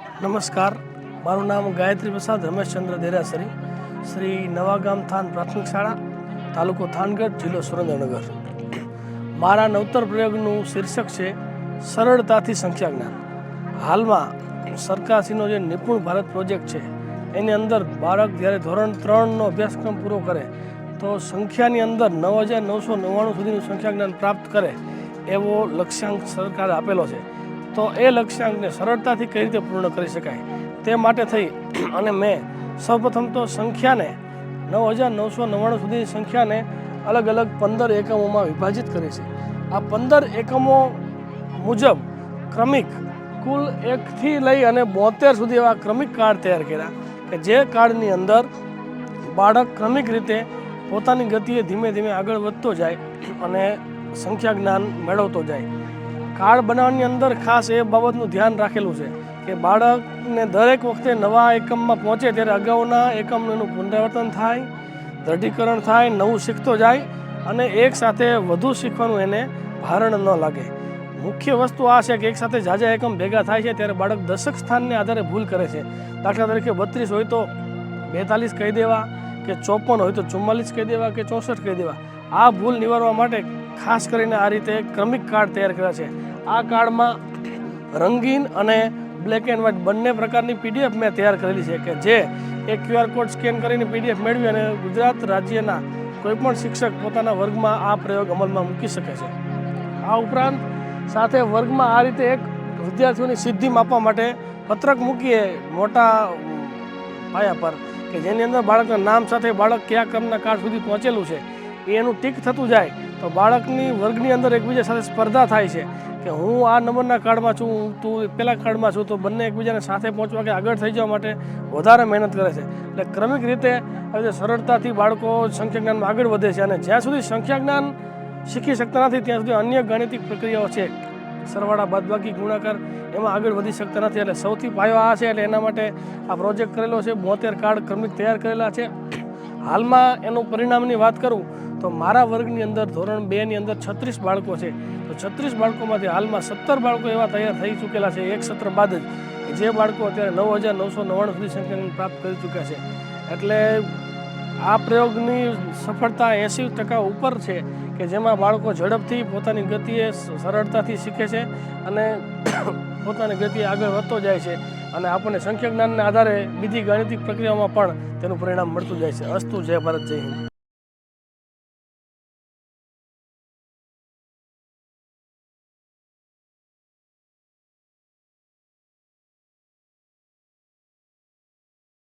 નમસ્કાર. મારું નામ ગાયત્રી પ્રસાદ રમેશચંદ્ર દેરાસરી, શ્રી નવાગામ થાન પ્રાથમિક શાળા, તાલુકો થાનગઢ, જિલ્લો સુરેન્દ્રનગર. મારા નવતર પ્રયોગનું શીર્ષક છે, સરળતાથી સંખ્યા જ્ઞાન. હાલમાં સરકારશ્રીનો જે નિપુણ ભારત પ્રોજેક્ટ છે, એની અંદર બાળક જ્યારે ધોરણ ત્રણનો અભ્યાસક્રમ પૂરો કરે, તો સંખ્યાની અંદર નવ હજાર નવસો નવ્વાણું સુધીનું સંખ્યા જ્ઞાન પ્રાપ્ત કરે, એવો લક્ષ્યાંક સરકારે આપેલો છે. તો એ લક્ષ્યાંકને સરળતાથી કઈ રીતે પૂર્ણ કરી શકાય તે માટે થઈ અને મેં સૌપ્રથમ તો સંખ્યાને નવ હજાર નવસો નવ્વાણું સુધીની સંખ્યાને અલગ અલગ પંદર એકમોમાં વિભાજિત કરી છે. આ પંદર એકમો મુજબ ક્રમિક કુલ એકથી લઈ અને બોતેર સુધી એવા ક્રમિક કાર્ડ તૈયાર કર્યા કે જે કાર્ડની અંદર બાળક ક્રમિક રીતે પોતાની ગતિએ ધીમે ધીમે આગળ વધતો જાય અને સંખ્યા જ્ઞાન મેળવતો જાય. કાર્ડ બનાવવાની અંદર ખાસ એ બાબતનું ધ્યાન રાખેલું છે કે બાળકને દરેક વખતે નવા એકમમાં પહોંચે ત્યારે અગાઉના એકમનું પુનરાવર્તન થાય દૃઢીકરણ થાય, નવું શીખતો જાય અને એક સાથે વધુ શીખવાનું એને ભારણ ન લાગે. મુખ્ય વસ્તુ આ છે કે એક સાથે જાજા એકમ ભેગા થાય છે ત્યારે બાળક દશક સ્થાનને આધારે ભૂલ કરે છે. દાખલા તરીકે બત્રીસ હોય તો બેતાલીસ કહી દેવા કે ચોપન હોય તો ચુમ્માલીસ કહી દેવા કે ચોસઠ કહી દેવા. આ ભૂલ નિવારવા માટે ખાસ કરીને આ રીતે ક્રમિક કાર્ડ તૈયાર કર્યા છે. આ કાર્ડમાં રંગીન અને બ્લેક એન્ડ વ્હાઇટ બંને પ્રકારની પીડીએફ મેં તૈયાર કરેલી છે કે જે એક ક્યુઆર કોડ સ્કેન કરીને પીડીએફ મેળવી અને ગુજરાત રાજ્યના કોઈપણ શિક્ષક પોતાના વર્ગમાં આ પ્રયોગ અમલમાં મૂકી શકે છે. આ ઉપરાંત સાથે વર્ગમાં આ રીતે એક વિદ્યાર્થીઓની સિદ્ધિ માપવા માટે પત્રક મૂકીએ મોટા પાયા પર કે જેની અંદર બાળકના નામ સાથે બાળક કયા ક્રમના કાર્ડ સુધી પહોંચેલું છે એનું ટીક થતું જાય તો બાળકની વર્ગની અંદર એકબીજા સાથે સ્પર્ધા થાય છે કે હું આ નંબરના કાર્ડમાં છું તું પેલા કાર્ડમાં છું, તો બંને એકબીજાને સાથે પહોંચવા કે આગળ થઈ જવા માટે વધારે મહેનત કરે છે. એટલે ક્રમિક રીતે હવે સરળતાથી બાળકો સંખ્યા જ્ઞાનમાં આગળ વધે છે અને જ્યાં સુધી સંખ્યા જ્ઞાન શીખી શકતા નથી, ત્યાં સુધી અન્ય ગાણિતિક પ્રક્રિયાઓ છે. સરવાળા બાદબાકી, ગુણાકાર એમાં આગળ વધી શકતા નથી. એટલે સૌથી પાયો આ છે, એટલે એના માટે આ પ્રોજેક્ટ કરેલો છે. બોતેર કાર્ડ ક્રમિક તૈયાર કરેલા છે. હાલમાં એનું પરિણામની વાત કરું, તો મારા વર્ગની અંદર ધોરણ બેની અંદર છત્રીસ બાળકો છે. તો છત્રીસ બાળકોમાંથી હાલમાં સત્તર બાળકો એવા તૈયાર થઈ ચૂકેલા છે, એક સત્ર બાદ જ. જે બાળકો અત્યારે નવ હજાર નવસો નવ્વાણું સુધી સંખ્યાને પ્રાપ્ત કરી ચૂક્યા છે. એટલે આ પ્રયોગની સફળતા એંસી ટકા ઉપર છે કે જેમાં બાળકો ઝડપથી પોતાની ગતિએ સરળતાથી શીખે છે અને પોતાની ગતિએ આગળ વધતો જાય છે. અને આપણને સંખ્યા જ્ઞાનના આધારે બીજી ગાણિતિક પ્રક્રિયાઓમાં પણ તેનું પરિણામ મળતું જાય છે. અસ્તુ જય ભારત, જય હિન્દ.